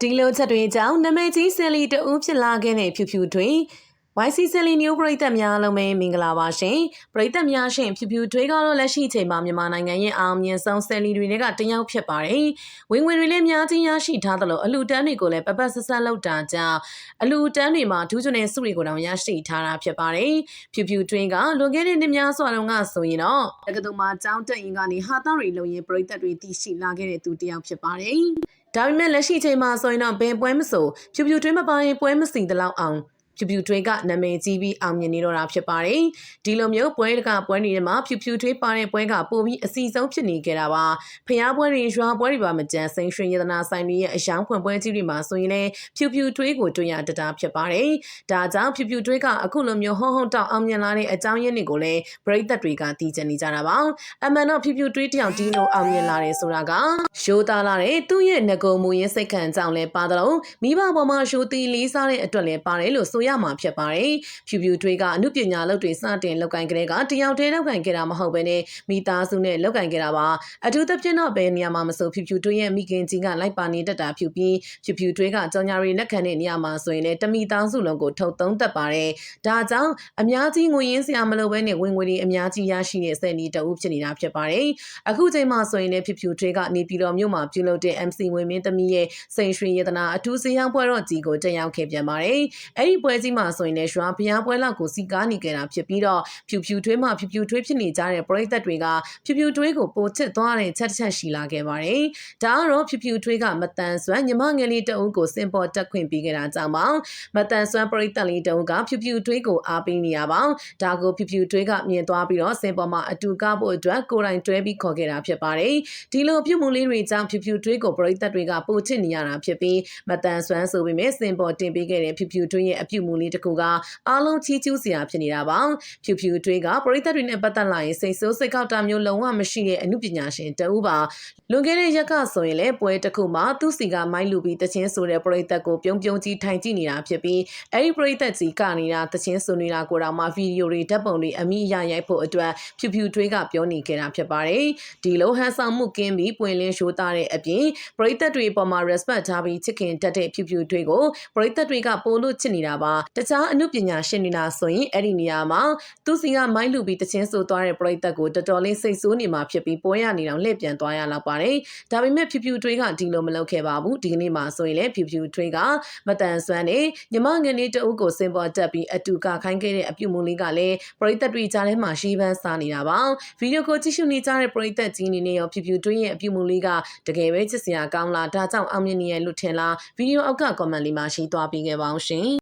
ဒီလိုချက်တွေကြောင့်နမိတ်ကြီးဆယ်လီတဦးဖြစ်လာခဲ့တဲ့ဖြူဖြူတွင် YC ဆယ်လီမျိုးပရိသတ်များလုံးပဲမင်္ဂလာပါရှင်ပရိသတ်များရှင်ဖြူဖြူထွေးကတော့လက်ရှိချိန်မှာမြန်မာနိုင်ငံရဲ့အောင်မြင်ဆုံးဆယ်လီတွေကတယောက်ဖြစ်ပါတယ်ဝင်ဝင်တွေလည်းများကြီးရရှိထားသလိုအလူတန်းတွေကိုလည်းပပတ်ဆက်ဆက်လောက်တာကြောင့်အလူတန်းတွေမှာဒူးကျွန်းတဲ့စုတွေကိုတောင်ရရှိထားတာဖြစ်ပါတယ်ဖြူဖြူတွင်ကလွန်ခဲ့တဲ့နှစ်များစွာတုန်းကဆိုရင်တော့တက္ကသိုလ်မှာကျောင်းတက်ရင်ကနေဟာသားတွေလုံရင်ပရိသတ်တွေတည်ရှိလာခဲ့တဲ့သူတယောက်ဖြစ်ပါတယ် ဒါပေမဲ့လက်ရှိချိန်မှာဆိုရင်တော့ဘယ်ပွဲမဆိုဖြူဖြူတွင်းမပါရင်ပွဲမစီတလောက်အောင် ဖြူဖြူထွေးကနာမည်ကြီးပြီးအောင်မြင်နေတော့တာဖြစ်ပါတယ်။ဒီလိုမျိုးပွဲတကပွဲတွေထဲမှာဖြူဖြူထွေးပါတဲ့ပွဲကပိုပြီးအစီဆုံးဖြစ်နေကြတာပါ။ဖျားပွဲတွေရွာပွဲတွေပါမကြမ်းစိန်ရွှေရတနာဆိုင်တွေရဲ့အယောင်ဖွင့်ပွဲကြီးတွေမှာဆိုရင်လည်းဖြူဖြူထွေးကိုတွေ့ရတတာဖြစ်ပါတယ်။ဒါကြောင့်ဖြူဖြူထွေးကအခုလိုမျိုးဟုံးဟုံးတောက်အောင်မြင်လာတဲ့အကြောင်းရင်းတွေကိုလည်းပရိသတ်တွေကသိချင်နေကြတာပါ။အမှန်တော့ဖြူဖြူထွေးတယောက်ဒီလိုအောင်မြင်လာတယ်ဆိုတာကရှိုးသားလာတဲ့သူ့ရဲ့ငကုံမူရင်းစိတ်ခံကြောင့်လည်းပါတော့မိဘပေါ်မှာရှိုးတီလေးစားတဲ့အတွက်လည်းပါတယ်လို့ဆိုရမှာဖြစ်ပါတယ်။ဖြူဖြူထွေးကအမှုပညာလုပ်တွေစတင်လောက်ကင်ကြတဲ့ကတယောက်တည်းလောက်ကင်ကြတာမဟုတ်ဘဲနဲ့မိသားစုနဲ့လောက်ကင်ကြတာပါ။အထူးသဖြင့်တော့ဘယ်နေရာမှာမဆိုဖြူဖြူထွေးရဲ့မိခင်ကြီးကလိုက်ပါနေတတ်တာဖြူပြီးဖြူဖြူထွေးကကြောင်ညာရီလက်ခံတဲ့နေရာမှာဆိုရင်လည်းတမိသားစုလုံးကိုထုတ်သုံးတတ်ပါတယ်။ဒါကြောင့်အများကြီးငွေရင်းစရာမလိုဘဲနဲ့ဝင်ငွေတွေအများကြီးရရှိတဲ့စက်နီတအုပ်ဖြစ်နေတာဖြစ်ပါတယ်။အခုချိန်မှာဆိုရင်လည်းဖြူဖြူထွေးကနေပြည်တော်မြို့မှာပြုလုပ်တဲ့ MC ဝင်မင်းသမီးရဲ့စိန်ရွှေရတနာအထူးစည်းရောင်းပွဲတော်ကြီးကိုတက်ရောက်ခဲ့ပြန်ပါတယ်။အဲ့ဒီပွဲကြီးမှာဆိုရင်လည်းရွှာဘုရားပွဲလောက်ကိုစီကားနေကြတာဖြစ်ပြီးတော့ဖြူဖြူထွေးမှဖြူဖြူထွေးဖြစ်နေကြတဲ့ပရိသတ်တွေကဖြူဖြူထွေးကိုပိုချစ်သွားတဲ့ချက်တစ်ချက်ရှိလာခဲ့ပါတယ်။ဒါကတော့ဖြူဖြူထွေးကမတန်ဆွမ်းညီမငယ်လေးတအုပ်ကိုစင်ပေါ်တက်ခွင့်ပေးခဲ့တာကြောင့်ပါမတန်ဆွမ်းပရိသတ်လေးတအုပ်ကဖြူဖြူထွေးကိုအားပေးနေရပါဒါကိုဖြူဖြူထွေးကမြင်သွားပြီးတော့စင်ပေါ်မှာအတူကားဖို့အတွက်ကိုယ်တိုင်တွဲပြီးခေါ်ခဲ့တာဖြစ်ပါတယ်။ဒီလိုပြုမှုလေးတွေကြောင့်ဖြူဖြူထွေးကိုပရိသတ်တွေကပိုချစ်နေရတာဖြစ်ပြီးမတန်ဆွမ်းဆိုပေမဲ့စင်ပေါ်တင်ပေးခဲ့တဲ့ဖြူဖြူထွေးရဲ့အပြုမှုလေးတစ်ခုကအားလုံးချီးကျူးစရာဖြစ်နေတာပါဖြူဖြူထွေးကပရိသတ်တွေနဲ့ပတ်သက်လာရင်စိတ်ဆိုးစိတ်ကောက်တာမျိုးလုံးဝမရှိတဲ့အမှုပညာရှင်တဦးပါလွန်ခဲ့တဲ့ရက်ကဆိုရင်လည်းပွဲတစ်ခုမှာသူ့စီကမိုင်းလူပြီးတချင်းဆိုတဲ့ပရိသတ်ကိုပြုံးပြုံးကြီးထိုင်ကြည့်နေတာဖြစ်ပြီးအဲဒီပရိသတ်ကြီးကနေတာတချင်းဆိုနေတာကိုတော့မှဗီဒီယိုတွေဓာတ်ပုံတွေအမိအရရိုက်ဖို့အတွက်ဖြူဖြူထွေးကပြောနေခဲ့တာဖြစ်ပါတယ်ဒီလိုဟန်ဆောင်မှုကင်းပြီးပွင့်လင်းရှိုးသားတဲ့အပြင်ပရိသတ်တွေပေါ်မှာ respect ထားပြီးချစ်ခင်တတ်တဲ့ဖြူဖြူထွေးကိုပရိသတ်တွေကပိုလို့ချစ်နေတာပါတခြားအမှုပညာရှင်တွေလားဆိုရင်အဲ့ဒီနေရာမှာသူစီကမိုင်းလူပြီးတချင်းဆိုသွားတဲ့ပရိသတ်ကိုတော်တော်လေးစိတ်ဆိုးနေမှာဖြစ်ပြီးပွဲရနေတော့လှည့်ပြန်သွားရလောက်ပါတယ်။ဒါပေမဲ့ဖြူဖြူထွေးကဒီလိုမလုပ်ခဲ့ပါဘူး။ဒီကနေ့မှာဆိုရင်လည်းဖြူဖြူထွေးကမတန်ဆွမ်းနေညီမငယ်လေးတအုပ်ကိုစင်ပေါ်တက်ပြီးအတူကခိုင်းခဲ့တဲ့အပြုမူလေးကလည်းပရိသတ်တွေကြားထဲမှာရှေးပန်းစားနေတာပါ။ဗီဒီယိုကိုကြည့်ရှုနေကြတဲ့ပရိသတ်ကြီးအနေနဲ့ရောဖြူဖြူထွေးရဲ့အပြုမူလေးကတကယ်ပဲချစ်စရာကောင်းလားဒါကြောင့်အောင်မြင်နေရလို့ထင်လားဗီဒီယိုအောက်က comment လေးမှာရှိသွားပေးခဲ့ပါအောင်ရှင်။